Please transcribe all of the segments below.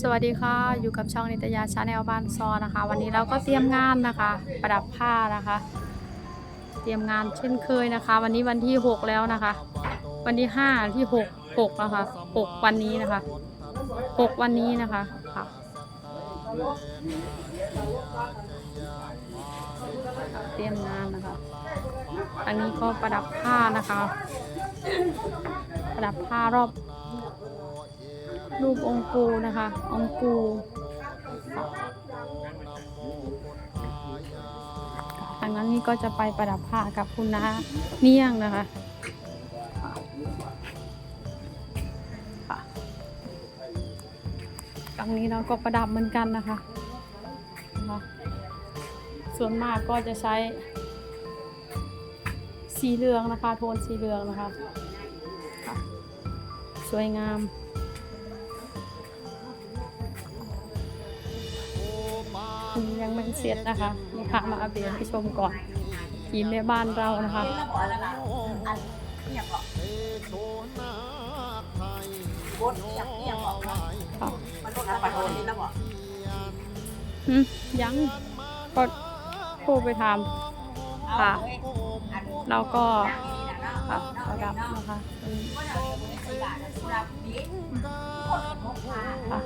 สวัสดีค่ะ อยู่กับช่องนิตยาชาแนลบ้านซอนะคะ วันนี้เราก็เตรียมงานนะคะ ประดับผ้านะคะ เตรียมงานเช่นเคยนะคะ วันนี้วันที่ 6 แล้วนะคะ วันที่ 5 ที่ 6 6นะคะ6วันนี้นะคะ 6 วันนี้นะคะค่ะเตรียมงานนะคะ อันนี้ก็ประดับผ้านะคะ ประดับผ้ารอบ รูปองค์ปูนะคะ องค์ปูทางนั้นนี่ก็จะไปประดับผ้ากับคุณน้าเนียงนะคะค่ะตรงนี้เราก็ประดับเหมือนกันนะคะ ส่วนมากก็จะใช้สีเหลืองนะคะ โทนสีเหลืองนะคะ สวยงามังเสร็จนะคะนี่ค่ะมาอัปเดตให้ชมก่อนทีมในบ้านเรานะคะบดอย่างนี้อย่างบอกว่าค่ะมันลดปัดโอนนี่แล้วบอกหึยังก็โทรไปถามค่ะเราก็ค่ะประดับนะคะค่ะ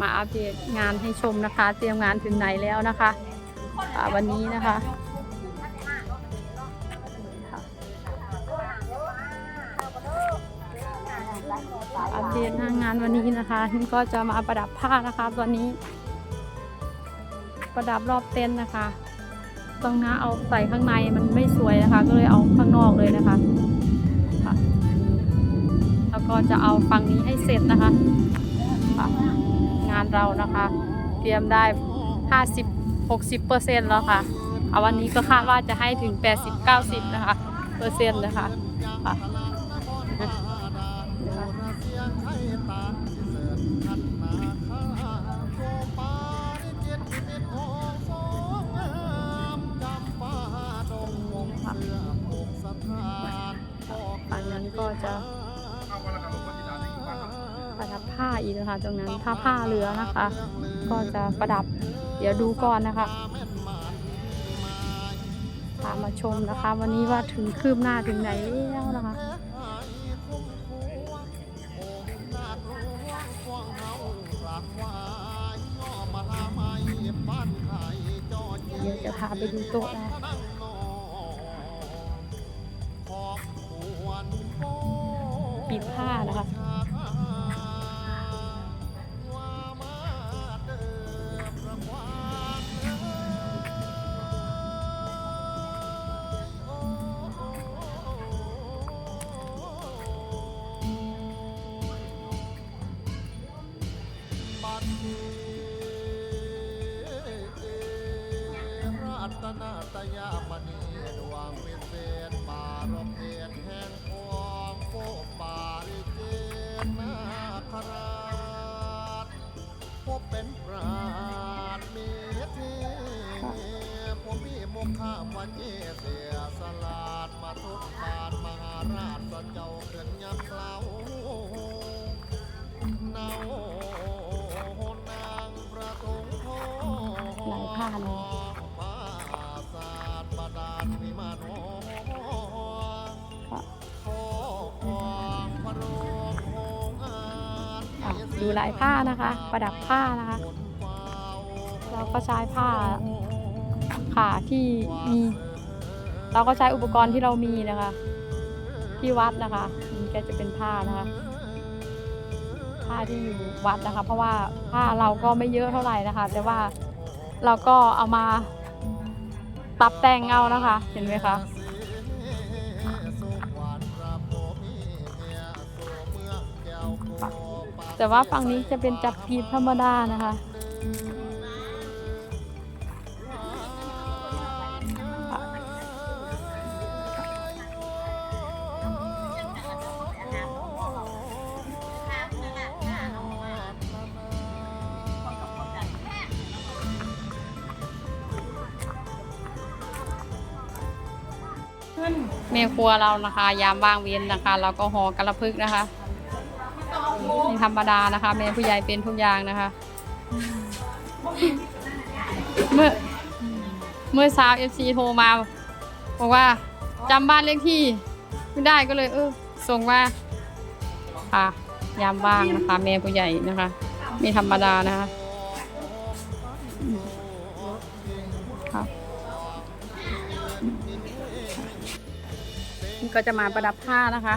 มาอัปเดตงานให้ชมนะคะ เตรียมงานถึงไหนแล้วนะคะค่ะวันนี้นะคะอัปเดตหน้างานวันนี้นะคะนี่ก็จะมาประดับผ้านะคะตอนนี้ ประดับรอบเต็นท์นะคะตรงน้าเอาใส่ข้างในมันไม่สวยนะคะ ก็เลยเอาข้างนอกเลยนะคะแล้วก็จะเอาฝั่งนี้ให้เสร็จนะคะคะ งานเรานะคะ เตรียมได้ 50 60เปอร์เซ็นต์แล้วค่ะเอาวันนี้ก็คาดว่าจะให้ถึง 80 90 นะคะเปอร์เซ็นต์นะคะค่ะนะคะ อีกนะคะ ตรงนั้นถ้าผ้าเหลือนะคะ ก็จะประดับ เดี๋ยวดูก่อนนะคะพามาชมนะคะ วันนี้ว่าถึงคืบหน้าถึงไหนแล้วนะคะเดี๋ยวจะพาไปดูโต๊ะนะ ตยามณีดวงวิเศษบารมเพศแห่งองค์โฟปาริเจนนาคราชพบเป็นปราดมีเทผมมีมุขาวันเยเสียสลาดมาทุกบาทมหาราชเจ้าเกินยำเล่าเนานางประทงทองหลายผ้าเลย ดูลายผ้านะคะ ประดับผ้านะคะ เราก็ใช้ผ้าค่ะที่มี เราก็ใช้อุปกรณ์ที่เรามีนะคะ ที่วัดนะคะนี่ก็จะเป็นผ้านะคะ ผ้าที่อยู่วัดนะคะ เพราะว่าผ้าเราก็ไม่เยอะเท่าไหร่นะคะ แต่ว่าเราก็เอามาปรับแต่งเอานะคะ เห็นไหมคะ แต่ว่าฝั่งนี้จะเป็นจับกีบธรรมดานะคะ แม่ครัวเรานะคะ ยามว่างเว้นนะคะ เราก็ห่อกระพึกนะคะ ธรรมดานะคะ แม่ผู้ใหญ่เป็นทุกอย่างนะคะ เมื่อเมื่อเช้าเอฟซีโทรมาบอกว่าจำบ้านเลขที่ไม่ได้ก็เลย เออส่งว่าค่ะ ยามว่างนะคะ แม่ผู้ใหญ่นะคะไม่ธรรมดานะคะค่ะก็จะมาประดับผ้านะคะ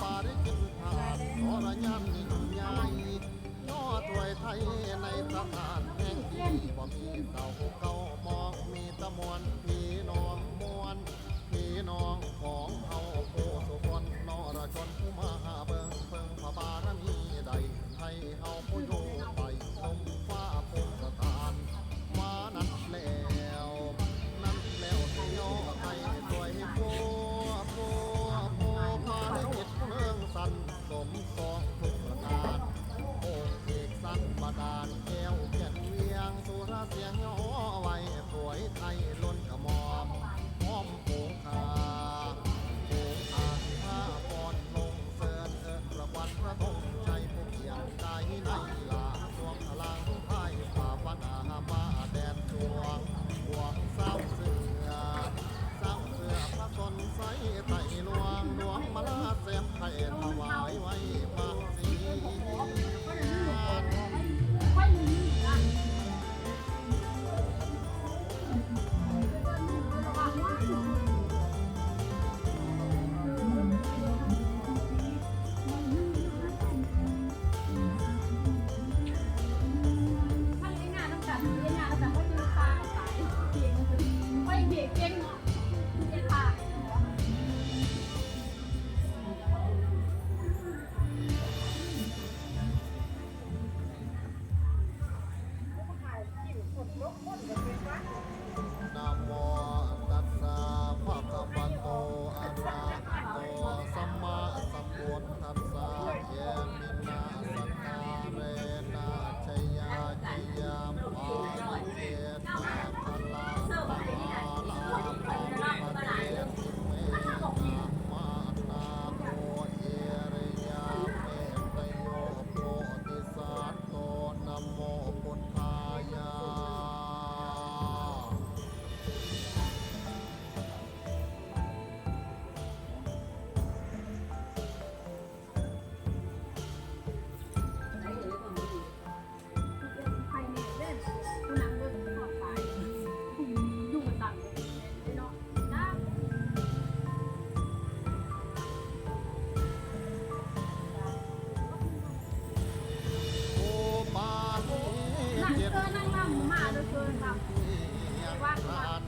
ปาริจิงพาขอระยำยิ่งใหญ่ย่อถวยไทยในสถานแห่งที่บ่มี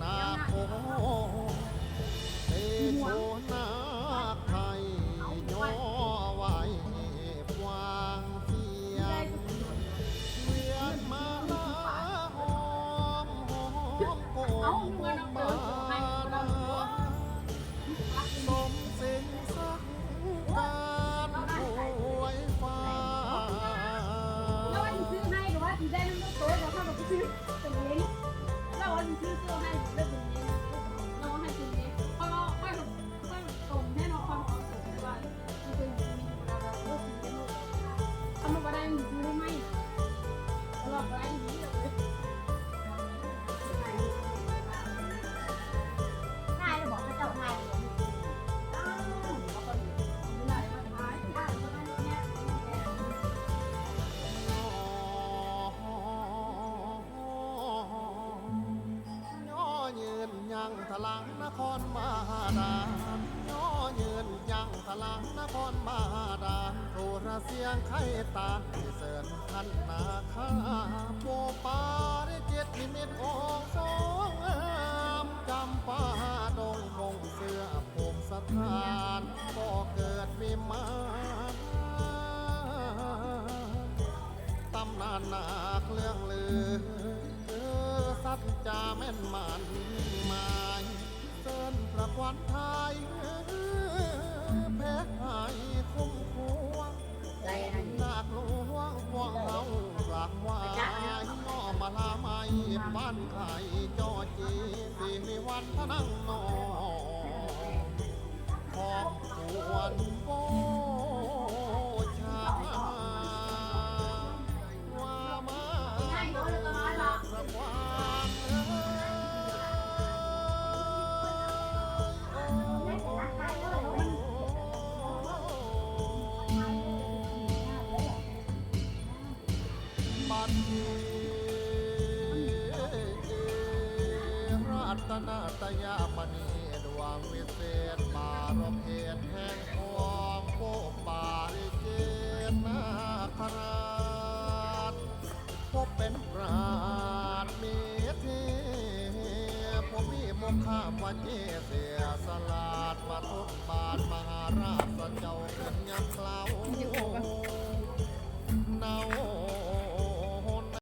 นาโคเตโชนา ลังนครบาดาย่อยืนยังทลังนครบาดาโทรเสียงไข่ตาเสริญพันนาคาโบปาได้เจ็ดนิมิตองสองงามจำปาดงมงเสื้อผมสถานก็เกิดวิมานตำนานนาเรื่องลือเออสัจจาแม่นมันมา มี นาตยามณี